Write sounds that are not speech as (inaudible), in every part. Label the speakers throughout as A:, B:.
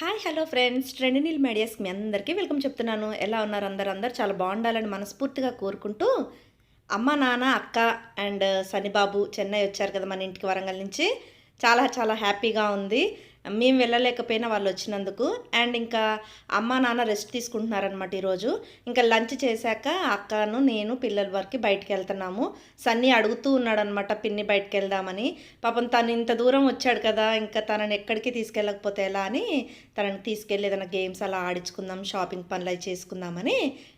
A: Hi hello friends. Trend Neel మీడియాస్కి మీ అందరికీ welcome చెప్తున్నాను. ఎలా ఉన్నారు అందరు? అందరు చాలా బాగుండాలని మనస్ఫూర్తిగా కోరుకుంటూ అమ్మ నాన్న అక్క అండ్ సనిబాబు చెన్నై వచ్చారు కదా మన ఇంటికి వరంగల్ నుంచి. చాలా చాలా హ్యాపీగా ఉంది. మేము వెళ్ళలేకపోయినా వాళ్ళు వచ్చినందుకు. అండ్ ఇంకా అమ్మ నాన్న రెస్ట్ తీసుకుంటున్నారనమాట ఈరోజు. ఇంకా లంచ్ చేశాక అక్కను నేను పిల్లల వరకు బయటికి వెళ్తున్నాము. సన్నీ అడుగుతూ ఉన్నాడనమాట పిన్ని బయటికి వెళ్దామని. పాపం తను ఇంత దూరం వచ్చాడు కదా ఇంకా తనని ఎక్కడికి తీసుకెళ్ళకపోతే ఎలా అని తనని తీసుకెళ్ళి ఏదైనా గేమ్స్ అలా ఆడించుకుందాం షాపింగ్ పనులు అవి చేసుకుందామని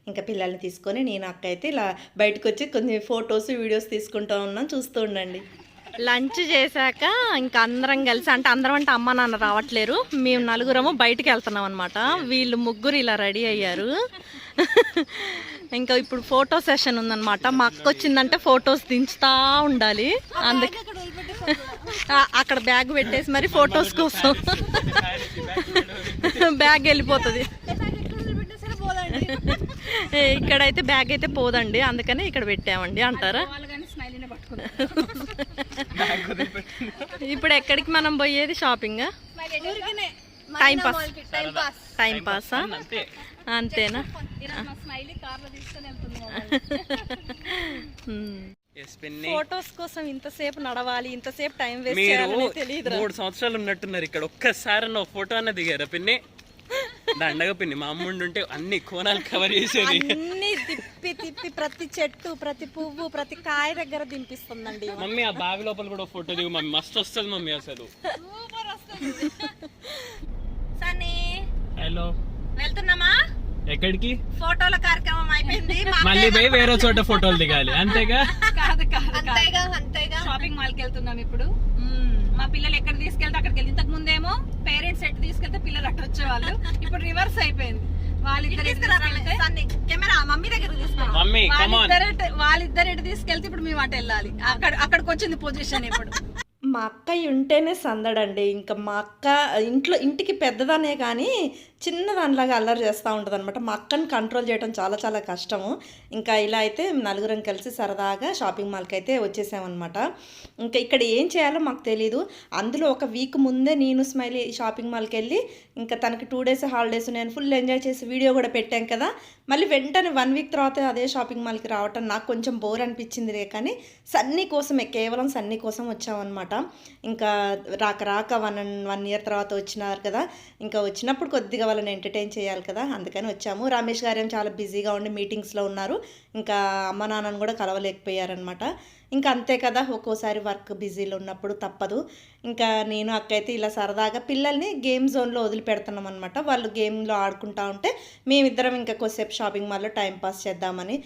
A: ఇంకా పిల్లల్ని తీసుకొని నేను అక్క అయితే ఇలా బయటకు వచ్చి కొన్ని ఫొటోస్ వీడియోస్ తీసుకుంటూ ఉన్నాం చూస్తూ ఉండండి. లంచ్ చేశాక ఇంకా అందరం కలిసి అంటే అందరం అంటే అమ్మ నాన్న రావట్లేరు. మేము నలుగురము బయటికి వెళ్తున్నాం అనమాట వీళ్ళు ముగ్గురు ఇలా రెడీ అయ్యారు. ఇంకా ఇప్పుడు ఫోటో సెషన్ ఉందనమాట మా అక్క వచ్చిందంటే ఫొటోస్ దించుతా ఉండాలి. అందుకే అక్కడ బ్యాగ్ పెట్టేసి మరి ఫొటోస్ కోసం బ్యాగ్ వెళ్ళిపోతుంది. ఇక్కడైతే బ్యాగ్ అయితే పోదండి అందుకని ఇక్కడ పెట్టామండి అంటారా? ఇప్పుడు ఎక్కడికి మనం పోయేది? షాపింగ్ టైం పాస్ టైం పాసా అంతేనా? ఫొటోస్ (laughs) కోసం ఇంతసేపు నడవాలి ఇంతసేపు టైం వేస్ట్ చేయాలని తెలియదు
B: మూడు సంవత్సరాలు ఉన్నట్టున్నారు ఇక్కడ ఒక్కసారి నా ఫోటో అన్న దిగారా పిన్ని? దండగా పిన్ని మా అమ్ముండి ఉంటే అన్ని కోణాలు కవర్ చేసేది.
A: అన్ని తిప్పి తిప్పి ప్రతి చెట్టు ప్రతి పువ్వు ప్రతి కాయ దగ్గర దింపిస్తుందండి
B: మమ్మీ ఆ బావి లోపల కూడా ఫోటో దిగు మమ్మీ. మస్తు వస్తుంది మమ్మీ అసలు.
A: సన్నీ
B: హలో.
A: వెళ్తున్నామా?
B: ఎక్కడికి?
A: ఫోటోల కార్యక్రమం అయిపోయింది.
B: మళ్ళీ పోయి వేరే చోట ఫోటోలు దిగాలి. అంతేగా?
C: కాదు కాదు
A: అంతేగా అంతేగా.
C: షాపింగ్ మాల్కి వెళ్తున్నాం ఇప్పుడు. మా పిల్లలు ఎక్కడ తీసుకెళ్తే అక్కడికి వెళ్ళి ఇంతకు ముందేమో పేరెంట్స్ ఎటు తీసుకెళ్తే పిల్లలు అటు వచ్చేవాళ్ళు. ఇప్పుడు రివర్స్ అయిపోయింది. వాళ్ళిద్దరు ఎటు తీసుకెళ్తే ఇప్పుడు మేము అటు వెళ్ళాలి. అక్కడ అక్కడికి వచ్చింది పొజిషన్ ఇప్పుడు.
A: మా అక్క ఉంటేనే సందడండి. ఇంకా మా అక్క ఇంట్లో ఇంటికి పెద్దదానే కానీ చిన్నదానిలాగా అల్లరి చేస్తూ ఉంటుంది అనమాట మా అక్కని కంట్రోల్ చేయడం చాలా చాలా కష్టము. ఇంకా ఇలా అయితే నలుగురం కలిసి సరదాగా షాపింగ్ మాల్కి అయితే వచ్చేసామన్నమాట. ఇంకా ఇక్కడ ఏం చేయాలో మాకు తెలియదు అందులో ఒక వీక్ ముందే నేను స్మైలీ షాపింగ్ మాల్కి వెళ్ళి ఇంకా తనకి టూ డేస్ హాలిడేస్ నేను ఫుల్ ఎంజాయ్ చేసి వీడియో కూడా పెట్టాం కదా. మళ్ళీ వెంటనే వన్ వీక్ తర్వాత అదే షాపింగ్ మాల్కి రావటం నాకు కొంచెం బోర్ అనిపించిందిరే కానీ సన్నీ కోసమే కేవలం సన్నీ కోసం వచ్చామన్నమాట. ఇంకా రాక రాక వన్ వన్ ఇయర్ తర్వాత వచ్చినారు కదా ఇంకా వచ్చినప్పుడు కొద్దిగా వాళ్ళని ఎంటర్టైన్ చేయాలి కదా అందుకని వచ్చాము. రమేష్ గారు చాలా బిజీగా ఉండి మీటింగ్స్లో ఉన్నారు. ఇంకా అమ్మ నాన్నను కూడా కలవలేకపోయారనమాట ఇంకా అంతే కదా ఒక్కోసారి వర్క్ బిజీలో ఉన్నప్పుడు తప్పదు. ఇంకా నేను అక్కయితే ఇలా సరదాగా పిల్లల్ని గేమ్ జోన్లో వదిలిపెడుతున్నాం అనమాట వాళ్ళు గేమ్లో ఆడుకుంటా ఉంటే మేమిద్దరం ఇంకా కొద్దిసేపు షాపింగ్ మాల్లో టైంపాస్ చేద్దామని.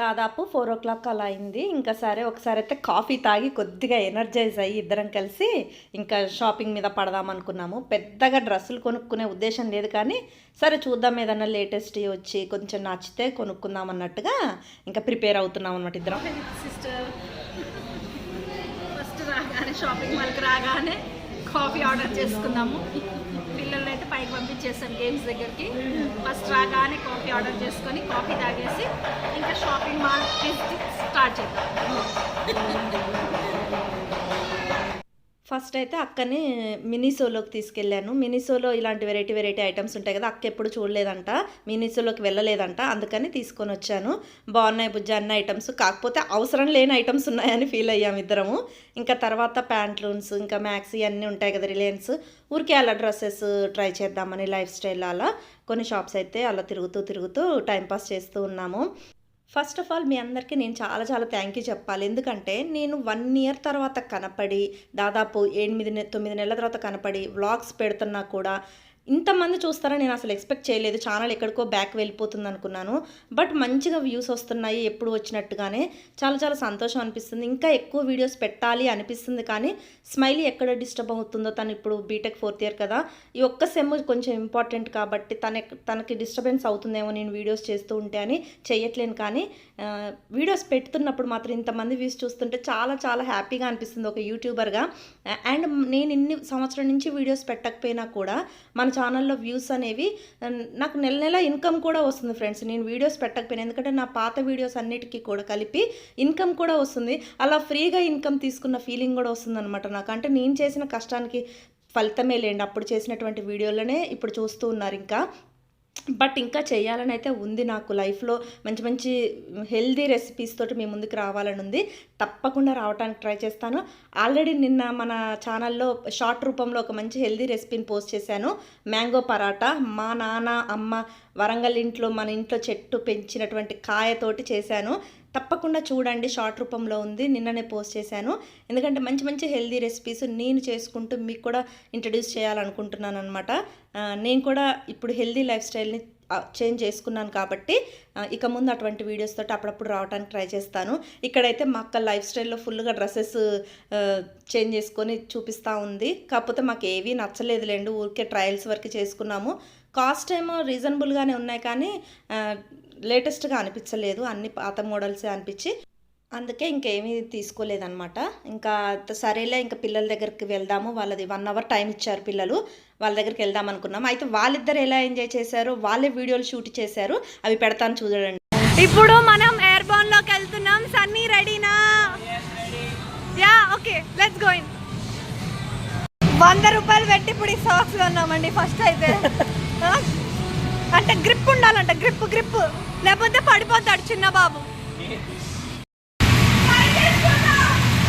A: దాదాపు ఫోర్ ఓ క్లాక్ అలా అయింది. ఇంకా సరే ఒకసారి అయితే కాఫీ తాగి కొద్దిగా ఎనర్జైజ్ అయ్యి ఇద్దరం కలిసి ఇంకా షాపింగ్ మీద పడదాం అనుకున్నాము. పెద్దగా డ్రెస్సులు కొనుక్కునే ఉద్దేశం లేదు కానీ సరే చూద్దాం ఏదన్నా లేటెస్ట్ వచ్చి కొంచెం నచ్చితే కొనుక్కుందాం అన్నట్టుగా ఇంకా ప్రిపేర్ అవుతున్నాం అన్నమాట ఇద్దరం.
C: సిస్టర్ ఫస్ట్ రాగానే షాపింగ్ మాల్కి రాగానే కాఫీ ఆర్డర్ చేసుకున్నాము పిల్లల్ని అయితే పైకి పంపించేసాం గేమ్స్ దగ్గరికి. ఫస్ట్ రాగానే కాఫీ ఆర్డర్ చేసుకొని కాఫీ తాగేసి ఇంకా షాపింగ్ మాల్ స్టార్ట్ చేద్దాం.
A: ఫస్ట్ అయితే అక్కని మినీసోలోకి తీసుకెళ్ళాను. మినీసోలో ఇలాంటి వెరైటీ వెరైటీ ఐటమ్స్ ఉంటాయి కదా అక్క ఎప్పుడు చూడలేదంట. మినీసోలోకి వెళ్ళలేదంట. అందుకని తీసుకొని వచ్చాను. బాగున్నాయి బుజ్జ అన్న ఐటమ్స్. కాకపోతే అవసరం లేని ఐటమ్స్ ఉన్నాయని ఫీల్ అయ్యాము ఇద్దరము. ఇంకా తర్వాత ప్యాంట్లూన్స్ ఇంకా మ్యాక్సీ అన్నీ ఉంటాయి కదా రిలయన్స్. ఊరికే అలా డ్రెస్సెస్ ట్రై చేద్దామని లైఫ్ స్టైల్ అలా కొన్ని షాప్స్ అయితే అలా తిరుగుతూ తిరుగుతూ టైంపాస్ చేస్తూ ఉన్నాము. ఫస్ట్ ఆఫ్ ఆల్ మీ అందరికీ నేను చాలా చాలా థ్యాంక్ యూ చెప్పాలి. ఎందుకంటే నేను వన్ ఇయర్ తర్వాత కనపడి దాదాపు ఎనిమిది తొమ్మిది నెలల తర్వాత కనపడి వ్లాగ్స్ పెడుతున్నా కూడా ఇంతమంది చూస్తారని నేను అసలు ఎక్స్పెక్ట్ చేయలేదు. ఛానల్ ఎక్కడికో బ్యాక్ వెళ్ళిపోతుంది అనుకున్నాను బట్ మంచిగా వ్యూస్ వస్తున్నాయి ఎప్పుడు వచ్చినట్టుగానే. చాలా చాలా సంతోషం అనిపిస్తుంది. ఇంకా ఎక్కువ వీడియోస్ పెట్టాలి అనిపిస్తుంది కానీ స్మైలీ ఎక్కడ డిస్టర్బ్ అవుతుందో తను ఇప్పుడు బీటెక్ ఫోర్త్ ఇయర్ కదా. ఈ ఒక్క సెమ్ కొంచెం ఇంపార్టెంట్ కాబట్టి తన తనకి డిస్టర్బెన్స్ అవుతుందేమో నేను వీడియోస్ చేస్తూ ఉంటే అని చేయట్లేను కానీ వీడియోస్ పెడుతున్నప్పుడు మాత్రం ఇంతమంది వ్యూస్ చూస్తుంటే చాలా చాలా హ్యాపీగా అనిపిస్తుంది ఒక యూట్యూబర్గా అండ్ నేను ఇన్ని సంవత్సరం నుంచి వీడియోస్ పెట్టకపోయినా కూడా మన ఛానల్లో వ్యూస్ అనేవి నాకు నెల నెల ఇన్కమ్ కూడా వస్తుంది ఫ్రెండ్స్ నేను వీడియోస్ పెట్టకపోయినా ఎందుకంటే నా పాత వీడియోస్ అన్నిటికీ కూడా కలిపి ఇన్కమ్ కూడా వస్తుంది. అలా ఫ్రీగా ఇన్కమ్ తీసుకున్న ఫీలింగ్ కూడా వస్తుంది అనమాట నాకు. అంటే నేను చేసిన కష్టానికి ఫలితమే లేండి. అప్పుడు చేసినటువంటి వీడియోలోనే ఇప్పుడు చూస్తూ ఉన్నారు ఇంకా. బట్ ఇంకా చేయాలని అయితే ఉంది నాకు లైఫ్లో. మంచి మంచి హెల్దీ రెసిపీస్ తోటి మీ ముందుకు రావాలని ఉంది. తప్పకుండా రావడానికి ట్రై చేస్తాను. ఆల్రెడీ నిన్న మన ఛానల్లో షార్ట్ రూపంలో ఒక మంచి హెల్దీ రెసిపీని పోస్ట్ చేశాను. మ్యాంగో పరాటా. మా నాన్న అమ్మ వరంగల్ ఇంట్లో మన ఇంట్లో చెట్టు పెంచినటువంటి కాయతోటి చేశాను. తప్పకుండా చూడండి షార్ట్ రూపంలో ఉంది. నిన్ననే పోస్ట్ చేశాను. ఎందుకంటే మంచి మంచి హెల్దీ రెసిపీస్ నేను చేసుకుంటూ మీకు కూడా ఇంట్రడ్యూస్ చేయాలనుకుంటున్నాను అనమాట నేను కూడా ఇప్పుడు హెల్దీ లైఫ్ స్టైల్ని చేంజ్ చేసుకున్నాను కాబట్టి ఇక ముందు అటువంటి వీడియోస్ తోటి అప్పుడప్పుడు రావడానికి ట్రై చేస్తాను. ఇక్కడైతే మా అక్క లైఫ్ స్టైల్లో ఫుల్గా డ్రెస్సెస్ చేంజ్ చేసుకొని చూపిస్తూ ఉంది. కాకపోతే మాకు ఏవీ నచ్చలేదులేండి. ఊరికే ట్రయల్స్ వరకు చేసుకున్నాము. కాస్ట్ ఏమో రీజనబుల్గానే ఉన్నాయి కానీ లేటెస్ట్గా అనిపించలేదు. అన్ని పాత మోడల్సే అనిపించి అందుకే ఇంకేమీ తీసుకోలేదన్నమాట. ఇంకా సరేలే ఇంకా పిల్లల దగ్గరికి వెళ్దాము. వాళ్ళది వన్ అవర్ టైం ఇచ్చారు పిల్లలు. వాళ్ళ దగ్గరికి వెళ్దాం అనుకున్నాం. అయితే వాళ్ళిద్దరు ఎలా ఎంజాయ్ చేశారు? వాళ్ళే వీడియోలు షూట్ చేశారు. అవి పెడతాను చూడండి.
C: ఇప్పుడు మనం ఎయిర్ బోన్లోకి వెళ్తున్నాం. సన్నీ రెడీనా? యా ఓకే లెట్స్ గోయింగ్ వంద రూపాయలు పెట్టి ఇప్పుడు ఈ సాక్స్ కొన్నామండి ఫస్ట్ అయితే. అంటే గ్రిప్ ఉండాలంట గ్రిప్ గ్రిప్ లేకపోతే పడిపోతాడు చిన్న బాబు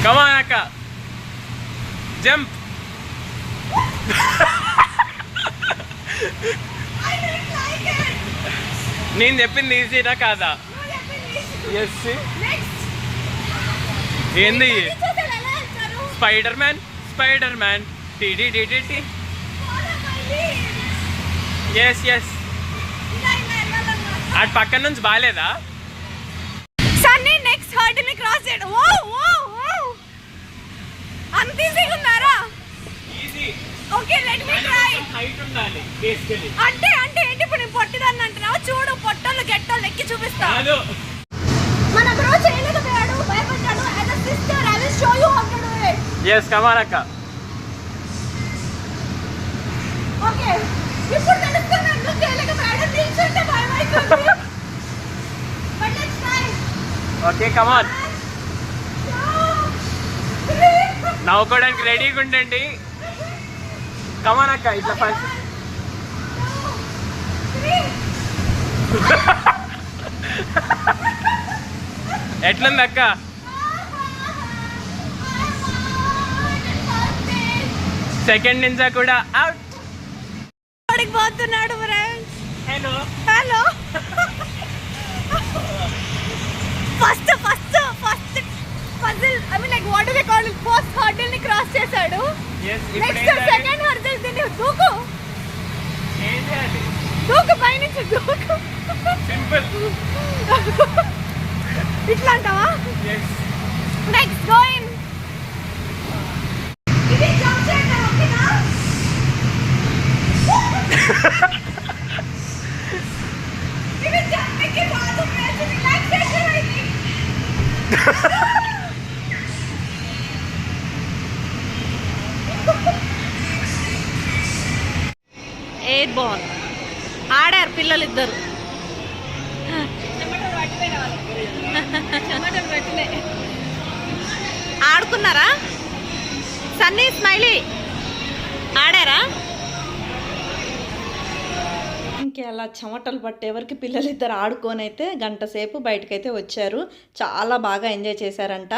B: కమాన్ జంప్ నేను చెప్పింది ఈజీనా కాదా? ఎస్ ఏంది? స్పైడర్ మ్యాన్ స్పైడర్ మ్యాన్ టీడీ ఎస్ ఎస్ అటు పక్కన నుంచి బాగాలేదా
C: సన్నీ నెక్స్ట్ హర్డ్ని క్రాస్ చేయడం. ఓ ఓ ఓ అంత ఈజీగా ఉన్నారా?
B: Easy
C: okay let me try
B: height ఉండాలి బేసికలీ
C: అంటే అంటే ఏంటి ఇప్పుడు నేను పొట్టిదాన్ని అంటున్నావు చూడు పొట్టోళ్ళు గెట్టోళ్ళు ఎక్కి చూపిస్తా. మన బ్రో చేయలేకపోయాడు భయపడ్డాడు. As a sister I will show you how to do it
B: come on అక్క.
C: ఓకే ఇప్పుడు తెలుస్తుంది ఎందుకు చేయలేకపోయాడు నిల్చుంటే భయం అవుతుంది but let's try
B: okay come on నవ్వుకోవడానికి రెడీగా ఉండండి కమాన్ అక్క ఇట్లా ఫస్ట్ ఎట్లుంది అక్క? సెకండ్ నింజా కూడా అవుట్
C: పోతున్నాడు
B: hello
C: hello first first first puzzle I mean like what they call first హర్డిల్ని cross చేశాడు. నెక్స్ట్ సెకండ్ హర్డిల్ దీన్ని దూకు. దూకు పైనుంచి దూకు.
B: సింపుల్
C: ఇట్లా అంటావా నెక్స్ట్ గోయిన్ ఇది జంప్ చేయడం ఓకేనా ఇది జంపింగ్ కాదు ఫ్రెండ్స్ రిలాక్సేషన్ అయింది
A: ఎయిర్ బాల్ ఆడారు పిల్లలు ఇద్దరు
C: చెమటలు పట్టిపోయిన వాళ్ళు చెమటలు పట్టినాయి
A: ఆడుకున్నారా సన్నీ స్మైలీ. ఆడారా? ఇంకే అలా చెమటలు పట్టేవరకు పిల్లలు ఇద్దరు ఆడుకొని అయితే గంట సేపు బయటకైతే వచ్చారు. చాలా బాగా ఎంజాయ్ చేశారంట.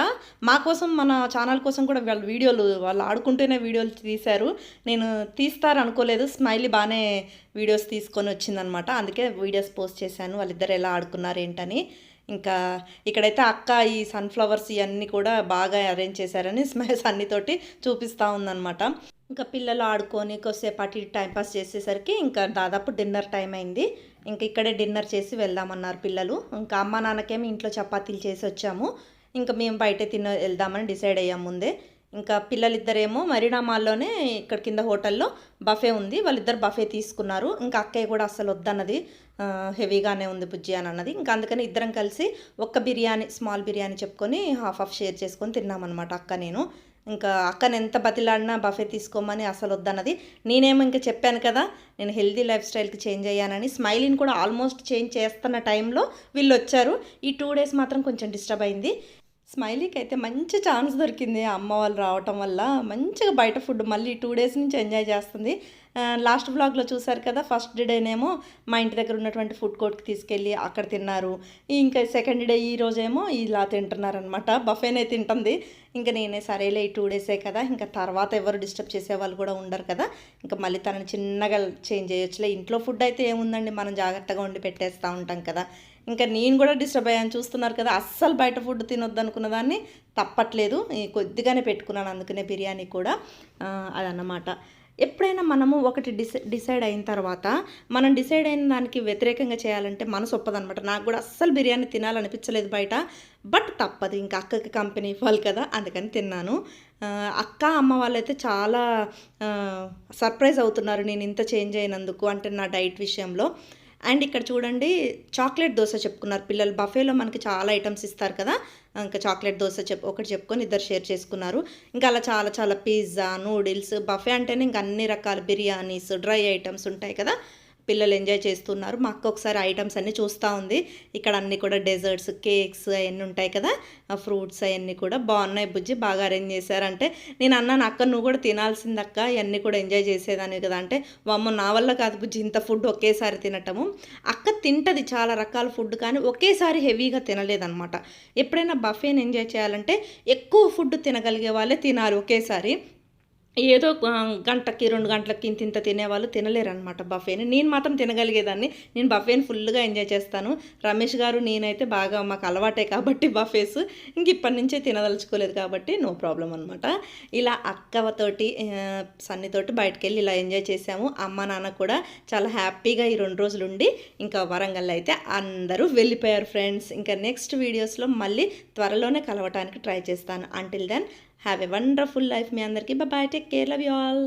A: మా కోసం మన ఛానల్ కోసం కూడా వాళ్ళ వీడియోలు వాళ్ళు ఆడుకుంటూనే వీడియోలు తీశారు. నేను తీస్తారు అనుకోలేదు స్మైలీ బాగానే వీడియోస్ తీసుకొని వచ్చిందనమాట. అందుకే వీడియోస్ పోస్ట్ చేశాను. వాళ్ళిద్దరు ఎలా ఆడుకున్నారు ఏంటని ఇంకా ఇక్కడైతే అక్క ఈ సన్ఫ్లవర్స్ ఇవన్నీ కూడా బాగా అరేంజ్ చేశారని (laughs) స్మైల్స్ అన్నితోటి చూపిస్తూ ఉందన్నమాట. ఇంకా పిల్లలు ఆడుకొని కొద్దిసేపు అటు టైంపాస్ చేసేసరికి ఇంకా దాదాపు డిన్నర్ టైం అయింది. ఇంకా ఇక్కడే డిన్నర్ చేసి వెళ్దామన్నారు పిల్లలు. ఇంకా అమ్మ నాన్నకేమి ఇంట్లో చపాతీలు చేసి వచ్చాము. ఇంకా మేము బయట తిన వెళ్దామని డిసైడ్ అయ్యాం ముందే. ఇంకా పిల్లలిద్దరేమో మరీనా మాల్లోనే ఇక్కడ కింద హోటల్లో బఫే ఉంది. వాళ్ళిద్దరు బఫే తీసుకున్నారు. ఇంకా అక్కయ్య కూడా అసలు వద్దన్నది హెవీగానే ఉంది బుజ్జి అని అన్నది. ఇంకా అందుకని ఇద్దరం కలిసి ఒక్క బిర్యానీ స్మాల్ బిర్యానీ చెప్పుకొని హాఫ్ హాఫ్ షేర్ చేసుకొని తిన్నామన్నమాట అక్క నేను. ఇంకా అక్కని ఎంత బతిలాడినా బఫే తీసుకోమని అసలు వద్దన్నది. నేనేమో ఇంకా చెప్పాను కదా నేను హెల్దీ లైఫ్ స్టైల్కి చేంజ్ అయ్యానని. స్మైలీని కూడా ఆల్మోస్ట్ చేంజ్ చేస్తున్న టైంలో వీళ్ళు వచ్చారు. ఈ టూ డేస్ మాత్రం కొంచెం డిస్టర్బ్ అయింది. స్మైలీకి అయితే మంచి ఛాన్స్ దొరికింది అమ్మ వాళ్ళు రావటం వల్ల. మంచిగా బయట ఫుడ్ మళ్ళీ టూ డేస్ నుంచి ఎంజాయ్ చేస్తుంది. లాస్ట్ బ్లాగ్లో చూసారు కదా ఫస్ట్ డేనేమో మా ఇంటి దగ్గర ఉన్నటువంటి ఫుడ్ కోర్ట్కి తీసుకెళ్ళి అక్కడ తిన్నారు. ఇంకా సెకండ్ డే ఈ రోజేమో ఇలా తింటున్నారనమాట బఫేనే తింటుంది. ఇంకా నేనే సరేలే ఈ టూ డేసే కదా. ఇంకా తర్వాత ఎవరు డిస్టర్బ్ చేసే వాళ్ళు కూడా ఉండరు కదా. ఇంకా మళ్ళీ తనని చిన్నగా చేంజ్ చేయొచ్చులే. ఇంట్లో ఫుడ్ అయితే ఏముందండి? మనం జాగ్రత్తగా వండి పెట్టేస్తూ ఉంటాం కదా. ఇంకా నేను కూడా డిస్టర్బ్ అయ్యాను. చూస్తున్నారు కదా అస్సలు బయట ఫుడ్ తినొద్దు అనుకున్న దాన్ని తప్పట్లేదు. కొద్దిగానే పెట్టుకున్నాను అందుకనే బిర్యానీ కూడా. అదన్నమాట. ఎప్పుడైనా మనము ఒకటి డిసై డిసైడ్ అయిన తర్వాత మనం డిసైడ్ అయిన దానికి వ్యతిరేకంగా చేయాలంటే మనసు ఒప్పదనమాట నాకు కూడా అస్సలు బిర్యానీ తినాలనిపించలేదు బయట. బట్ తప్పదు ఇంకా అక్కకి కంపెనీ ఇవ్వాలి కదా అందుకని తిన్నాను. అక్క అమ్మ వాళ్ళైతే చాలా సర్ప్రైజ్ అవుతున్నారు. నేను ఇంత చేంజ్ అయినందుకు అంటే నా డైట్ విషయంలో. అండ్ ఇక్కడ చూడండి చాక్లెట్ దోశ చెప్పుకున్నారు పిల్లలు. బఫేలో మనకి చాలా ఐటమ్స్ ఇస్తారు కదా. ఇంకా చాక్లెట్ దోశ చెప్ ఒకటి చెప్పుకొని ఇద్దరు షేర్ చేసుకున్నారు. ఇంకా అలా చాలా చాలా పిజ్జా నూడిల్స్ బఫే అంటేనే ఇంకా అన్ని రకాల బిర్యానీస్ డ్రై ఐటమ్స్ ఉంటాయి కదా. పిల్లలు ఎంజాయ్ చేస్తున్నారు. మా అక్క ఒకసారి ఐటమ్స్ అన్నీ చూస్తూ ఉంది. ఇక్కడ అన్నీ కూడా డెజర్ట్స్ కేక్స్ అవన్నీ ఉంటాయి కదా. ఫ్రూట్స్ అవన్నీ కూడా బాగున్నాయి బుజ్జి బాగా అరేంజ్ చేశారంటే నేను అన్నాను అక్క నువ్వు కూడా తినాల్సింది అక్క ఇవన్నీ కూడా ఎంజాయ్ చేసేదాన్ని కదా. అంటే వామ్మ నా వల్ల కాదు బుజ్జి ఇంత ఫుడ్ ఒకేసారి తినటము. అక్క తింటది చాలా రకాల ఫుడ్ కానీ ఒకేసారి హెవీగా తినలేదన్నమాట. ఎప్పుడైనా బఫేని ఎంజాయ్ చేయాలంటే ఎక్కువ ఫుడ్ తినగలిగే వాళ్ళే తినాలి ఒకేసారి. ఏదో గంటకి రెండు గంటలకి ఇంత ఇంత తినేవాళ్ళు తినలేరనమాట బఫేని. నేను మాత్రం తినగలిగేదాన్ని. నేను బఫేని ఫుల్గా ఎంజాయ్ చేస్తాను. రమేష్ గారు నేనైతే బాగా మాకు అలవాటే కాబట్టి బఫేస్. ఇంక ఇప్పటి నుంచే తినదలుచుకోలేదు కాబట్టి నో ప్రాబ్లం అనమాట ఇలా అక్కతోటి సన్నితోటి బయటకు వెళ్ళి ఇలా ఎంజాయ్ చేసాము. అమ్మ నాన్న కూడా చాలా హ్యాపీగా ఈ రెండు రోజులు ఉండి ఇంకా వరంగల్ అయితే అందరూ వెళ్ళిపోయారు ఫ్రెండ్స్. ఇంకా నెక్స్ట్ వీడియోస్లో మళ్ళీ త్వరలోనే కలవటానికి ట్రై చేస్తాను. Until then have a wonderful life మీ అందరికీ. Bye take care love you all